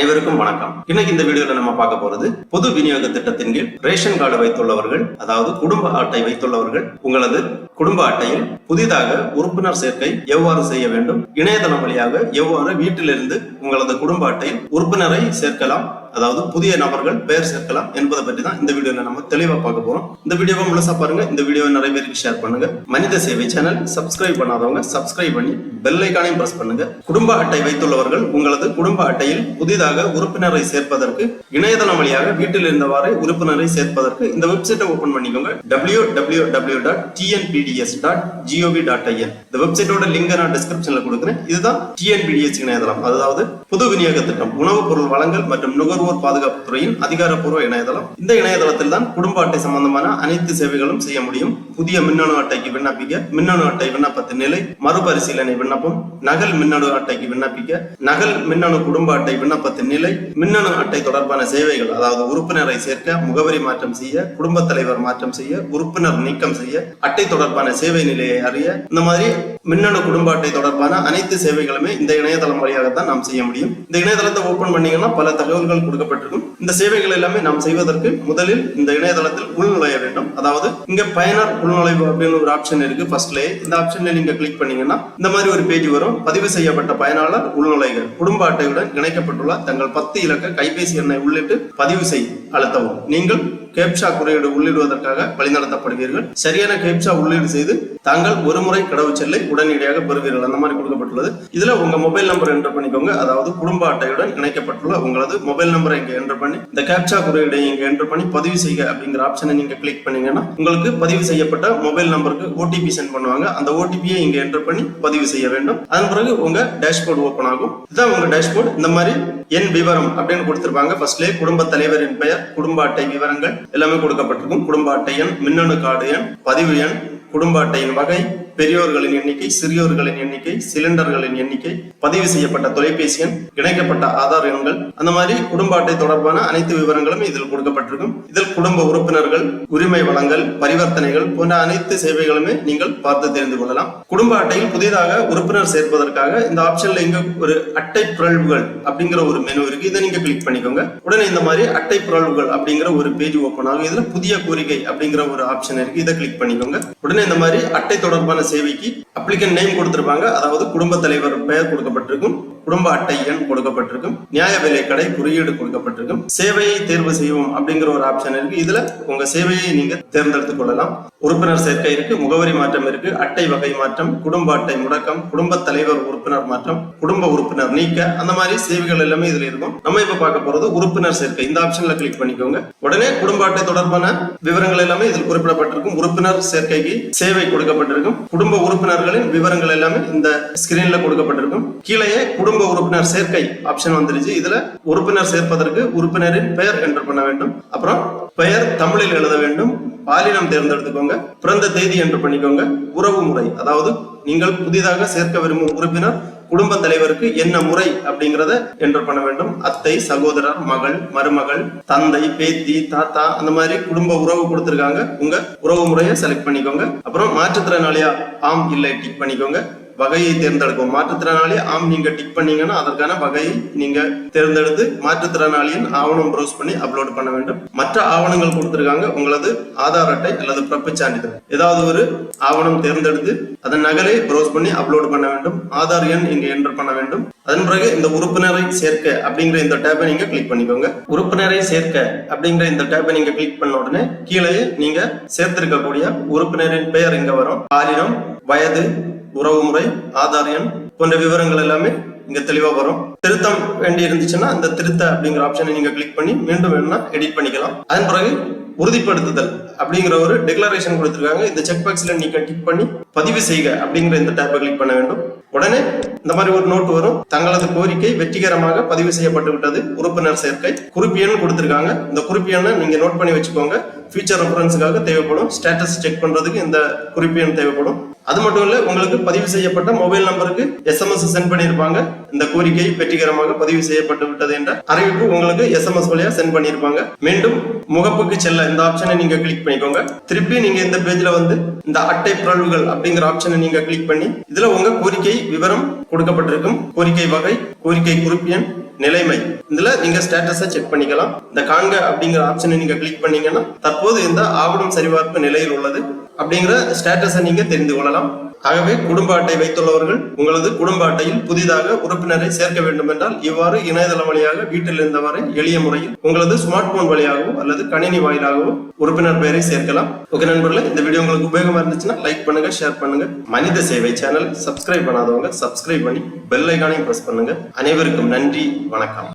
அனைவருக்கும் வணக்கம். இன்னைக்கு இந்த வீடியோல நம்ம பார்க்க போறது பொது விநியோக திட்டத்தின் கீழ் ரேஷன் கார்டு வைத்துள்ளவர்கள் அதாவது குடும்ப அட்டை வைத்துள்ளவர்கள் உங்களது குடும்ப அட்டையில் புதிதாக உறுப்பினர் சேர்க்கை எவ்வாறு செய்ய வேண்டும் இணையதளம் வழியாக எவ்வாறு வீட்டிலிருந்து உங்களது குடும்ப அட்டையில் உறுப்பினரை சேர்க்கலாம் அதாவது புதிய நபர்கள் பெயர் சேர்க்கலாம் என்பதை பற்றி தான் இந்த வீடியோல நம்ம தெளிவா பார்க்க போறோம். இந்த வீடியோவை முழுசா பாருங்க. இந்த வீடியோவை நிறைய பேருக்கு ஷேர் பண்ணுங்க. மனித சேவை சேனல் சப்ஸ்கிரைப் பண்ணாதவங்க சப்ஸ்கிரைப் பண்ணி பெல் ஐக்கானையும் பிரஸ் பண்ணுங்க. குடும்ப அட்டை வைத்துள்ளவர்கள் உங்களது குடும்ப அட்டையில் புதிதாக உறுப்பினரை சேர்ப்பதற்கு இணையதளம் வழியாக வீட்டில் இருந்தவாறு உறுப்பினரை சேர்ப்பதற்கு இந்த வெப்சைட்டை ஓபன் பண்ணிக்கோங்க. W W W dot TNPDS dot GOV dot IN இந்த வெப்சைட்டோட லிங்கை நான் டிஸ்கிரிப்ஷன்ல கொடுக்குறேன் இதுதான் டிஎன்பிடிஎஸ் இணையதளம். அதாவது புது விநியோக திட்டம் உணவுப் பொருள் வழங்கல் மற்றும் நுகர்வோர் பாதுகாப்பு துறையின் அதிகாரப்பூர்வ இணையதளம். இந்த இணையதளத்தில் தான் குடும்ப அட்டை சம்பந்தமான அனைத்து சேவைகளும் செய்ய முடியும். புதிய மின்னணு அட்டைக்கு விண்ணப்பிக்க மின்னணு அட்டை விண்ணப்பத்தின் நிலை மறுபரிசீலனை விண்ணப்பம் நகல் மின்னணு அட்டைக்கு விண்ணப்பிக்க நகல் மின்னணு குடும்ப அட்டை விண்ணப்பத்தின் நிலை மின்னணு அட்டை தொடர்பான சேவைகள் அதாவது உறுப்பினரை சேர்க்க முகவரி மாற்றம் செய்ய குடும்ப தலைவர் மாற்றம் செய்ய உறுப்பினர் நீக்கம் செய்ய அட்டை தொடர்பான சேவை நிலையை அறிய இந்த மாதிரி மின்னணு குடும்ப அட்டை தொடர்பான அனைத்து சேவைகளுமே இந்த இணையதளம் வழியாக தான் நாம் செய்ய முடியும். இந்த இணையதளத்தை ஓபன் பண்ணீங்கன்னா பல தகவல்கள் கொடுக்கப்பட்டிருக்கும். இந்த சேவைகள் எல்லாமே நாம் செய்வதற்கு முதலில் இந்த இணையதளத்தில் உள்நுழைய வேண்டும். அதாவது இங்க பயனர் உள்நுழைவு அப்படின்னு ஒரு ஆப்ஷன் இருக்கு ஃபர்ஸ்ட்லே இந்த ஆப்ஷன்ல நீங்க கிளிக் பண்ணீங்கன்னா இந்த மாதிரி ஒரு பேஜ் வரும். பதிவு செய்யப்பட்ட பயனாளர் உள்நுழைக. குடும்ப அட்டையுடன் இணைக்கப்பட்டுள்ள தங்கள் பத்து இலக்க கைபேசி எண்ணை உள்ளிட்டு பதிவு செய் அழுத்தவும். நீங்கள் கேப்சா குறியீடு உள்ளிடுவதற்காக வழிநடத்தப்படுவீர்கள். சரியான கேப்சா உள்ளீடு செய்து தாங்கள் ஒரு முறை கடவுச்சொல்லை உடனடியாக பெறுவீர்கள். அந்த மாதிரி கொடுக்கப்பட்டுள்ளது. இதுல உங்க மொபைல் நம்பர் என்டர் பண்ணிக்கோங்க. அதாவது குடும்ப அட்டையுடன் இணைக்கப்பட்டுள்ள உங்களது மொபைல் நம்பரை இங்க என்டர் பண்ணி இந்த கேப்சா குறியீடை இங்க என்டர் பண்ணி பதிவு செய்ய அப்படிங்கிற ஆப்ஷனை நீங்க கிளிக் பண்ணீங்கன்னா உங்களுக்கு பதிவு செய்யப்பட்ட மொபைல் நம்பருக்கு ஓடிபி சென்ட் பண்ணுவாங்க. அந்த ஓடிபியை இங்க என்டர் பண்ணி பதிவு செய்ய வேண்டும். அதன் பிறகு உங்க டேஷ்போர்டு ஓபன் ஆகும். இதுதான் உங்க டேஷ்போர்டு இந்த மாதிரி என் விவரம் அப்படின்னு கொடுத்திருப்பாங்க. ஃபர்ஸ்ட்லேயே குடும்ப தலைவரின் பெயர் குடும்ப அட்டை விவரங்கள் எல்லாமே கொடுக்கப்பட்டிருக்கும். குடும்ப அட்டை எண் மின்னணு கார்டு எண் பதிவு எண் குடும்ப அட்டையின் வகை பெரியோர்களின் எண்ணிக்கை சிறியோர்களின் எண்ணிக்கை சிலிண்டர்களின் எண்ணிக்கை பதிவு செய்யப்பட்ட தொலைபேசி எண் இணைக்கப்பட்ட ஆதார் எண்கள் அந்த மாதிரி குடும்ப அட்டை தொடர்பான அனைத்து விவரங்களும் இதில் கொடுக்கப்பட்டிருக்கும். இதில் குடும்ப உறுப்பினர்கள் உரிமை வழங்கல் பரிவர்த்தனைகள் போன்ற அனைத்து சேவைகளுமே நீங்கள் பார்த்து தெரிந்து கொள்ளலாம். குடும்ப அட்டையில் புதிதாக உறுப்பினர் சேர்ப்பதற்காக இந்த ஆப்ஷன்ல இங்க ஒரு அட்டை பிறழ்வுகள் அப்படிங்கிற ஒரு மெனு இருக்கு. இதை நீங்க கிளிக் பண்ணிக்கோங்க. உடனே இந்த மாதிரி அட்டை பிறழ்வுகள் அப்படிங்கிற ஒரு பேஜ் ஓபன் ஆகும். இதுல புதிய கோரிக்கை அப்படிங்கிற ஒரு ஆப்ஷன் இருக்கு. இதை கிளிக் பண்ணிக்கோங்க. உடனே இந்த மாதிரி அட்டை தொடர்பான சேவைக்கு அப்ளிகன் நேம் கொடுத்திருப்பாங்க. அதாவது குடும்ப தலைவர் பெயர் கொடுக்கப்பட்டிருக்கும். குடும்ப அட்டை எண் கொடுக்கப்பட்டிருக்கும். நியாய விலை கடை குறியீடு கொடுக்கப்பட்டிருக்கும். சேவையை தேர்வு செய்வோம் அப்படிங்கிற ஒரு ஆப்ஷன் இருக்கு. இதுல உங்க சேவையை நீங்க தேர்ந்தெடுத்துக் கொள்ளலாம். உறுப்பினர் சேர்க்கை இருக்கு முகவரி மாற்றம் இருக்கு அட்டை வகை மாற்றம் குடும்ப அட்டை முடக்கம் குடும்ப தலைவர் உறுப்பினர் மாற்றம் குடும்ப உறுப்பினர் நீக்க அந்த மாதிரி சேவைகள் எல்லாமே இதுல இருக்கும். நம்ம இப்ப பார்க்க போறது உறுப்பினர் சேர்க்கை. இந்த ஆப்ஷன்ல கிளிக் பண்ணிக்கோங்க. உடனே குடும்ப அட்டை தொடர்பான விவரங்கள் எல்லாமே இதில் குறிப்பிடப்பட்டிருக்கும். உறுப்பினர் சேர்க்கைக்கு சேவை கொடுக்கப்பட்டிருக்கும். குடும்ப உறுப்பினர்களின் விவரங்கள் எல்லாமே இந்த ஸ்கிரீன்ல கொடுக்கப்பட்டிருக்கும். கீழே குடும்ப குடும்ப உறுப்பினர் சேர்க்கை ஆப்ஷன் வந்துருச்சு. இதுல உறுப்பினர் சேர்ப்பதற்கு உறுப்பினரின் பெயர் என்டர் பண்ண வேண்டும். அப்புறம் பெயர் தமிழில் எழுத வேண்டும். பாலினம் தேர்ந்தெடுத்துக்கோங்க. பிறந்த தேதி என்று பண்ணிக்கோங்க. உறவு முறை. அதாவது நீங்கள் புதிதாக சேர்க்க விரும்பும் உறுப்பினர் குடும்ப தலைவருக்கு என்ன முறை அப்படிங்கறத என்டர் பண்ண வேண்டும். அத்தை சகோதரர் மகள் மருமகள் தந்தை பேத்தி தாத்தா அந்த மாதிரி குடும்ப உறவு கொடுத்திருக்காங்க. உங்க உறவு முறையை செலக்ட் பண்ணிக்கோங்க. அப்புறம் மாற்றுத்திறனாளியா ஆம் இல்லை டிக் பண்ணிக்கோங்க. வகையை தேர்ந்தெடுக்கும். மாற்றுத்திறனாளி ஆம் நீங்க டிக் பண்ணீங்கன்னா அதற்கான வகையை நீங்க தேர்ந்தெடுத்து மாற்றுத்திறனாளியின் ஆவணம் ப்ரௌஸ் பண்ணி அப்லோட் பண்ண வேண்டும். மற்ற ஆவணங்கள் கொடுத்திருக்காங்க உங்களது ஆதார் அட்டை அல்லது பிறப்பு சான்றிதழ் ஏதாவது ஒரு ஆவணம் தேர்ந்தெடுத்து அதன் நகலை ப்ரௌஸ் பண்ணி அப்லோட் பண்ண வேண்டும். ஆதார் எண் இங்க என்டர் பண்ண வேண்டும். அதன் பிறகு இந்த உறுப்பினரை சேர்க்க அப்படிங்கிற இந்த டேப்பை நீங்க கிளிக் பண்ணிக்கோங்க. உறுப்பினரை சேர்க்க அப்படிங்கிற இந்த டேப்பை நீங்க கிளிக் பண்ண உடனே கீழே நீங்க சேர்த்திருக்கக்கூடிய உறுப்பினரின் பெயர் இங்க வரும். பாலினம் வயது உறவுமுறை ஆதார் எண் போன்ற விவரங்கள் எல்லாமே இங்க தெளிவா வரும். திருத்தம் வேண்டி இருந்துச்சுன்னா அந்த திருத்த அப்படிங்கிற ஆப்ஷனை நீங்க கிளிக் பண்ணி மீண்டும் வேணும்னா எடிட் பண்ணிக்கலாம். அதன் பிறகு உறுதிப்படுத்துதல் அப்படிங்கிற ஒரு டெக்ளரேஷன் கொடுத்துருக்காங்க. இந்த செக் பாக்ஸ்ல நீங்க டிக் பண்ணி பதிவு செய்க அப்படிங்கிற இந்த டேப்பை கிளிக் பண்ண வேண்டும். உடனே இந்த மாதிரி ஒரு நோட் வரும். தங்களது கோரிக்கை வெற்றிகரமாக பதிவு செய்யப்பட்டு விட்டது. உறுப்பினர் சேர்க்கை. குறிப்பு எண் கொடுத்திருக்காங்க. இந்த குறிப்பு எண்ணை நீங்க நோட் பண்ணி வச்சுக்கோங்க. ஃபியூச்சர் ரெஃபரன்ஸுக்காக தேவைப்படும். ஸ்டேட்டஸ் செக் பண்ணுறதுக்கு இந்த குறிப்பு எண் தேவைப்படும். அது மட்டும் இல்லை உங்களுக்கு பதிவு செய்யப்பட்ட மொபைல் நம்பருக்கு எஸ்எம்எஸ் சென்ட் பண்ணியிருப்பாங்க. இந்த கோரிக்கை வெற்றிகரமாக பதிவு செய்யப்பட்டு விட்டது என்ற அறிவிப்பு உங்களுக்கு எஸ்எம்எஸ் வழியாக சென்ட் பண்ணியிருப்பாங்க. மீண்டும் முகப்புக்கு செல்ல இந்த ஆப்ஷனை நீங்க கிளிக் பண்ணிக்கோங்க. திருப்பி நீங்க இந்த பேஜ்ல வந்து இந்த அட்டை பிறழ்வுகள் அப்படிங்கிற ஆப்ஷனை நீங்க கிளிக் பண்ணி இதுல உங்க கோரிக்கை விவரம் கொடுக்கப்பட்டிருக்கும். கோரிக்கை வகை கோரிக்கை குறிப்பு எண் நிலைமை. இதுல நீங்க ஸ்டேட்டஸை செக் பண்ணிக்கலாம். இந்த காண்க அப்படிங்கிற ஆப்ஷனை நீங்க கிளிக் பண்ணீங்கன்னா தற்போது இந்த ஆவணம் சரிபார்ப்பு நிலையில் உள்ளது. அப்படிங்கிற ஸ்டேட்டஸை நீங்க தெரிந்து கொள்ளலாம். ஆகவே குடும்ப அட்டை வைத்துள்ளவர்கள் உங்களது குடும்ப அட்டையில் புதிதாக உறுப்பினரை சேர்க்க வேண்டும் என்றால் இவ்வாறு இணையதளம் வழியாக வீட்டில் இருந்தவரை எளிய முறையில் உங்களது ஸ்மார்ட் போன் வழியாகவோ அல்லது கணினி வாயிலாகவோ உறுப்பினர் பெயரை சேர்க்கலாம். ஓகே நண்பர்களே இந்த வீடியோ உங்களுக்கு உபயோகமா இருந்துச்சுன்னா லைக் பண்ணுங்க ஷேர் பண்ணுங்க. மனித சேவை சேனல் சப்ஸ்கிரைப் பண்ணாதவங்க சப்ஸ்கிரைப் பண்ணி பெல் ஐக்கானையும் பிரஸ் பண்ணுங்க. அனைவருக்கும் நன்றி வணக்கம்.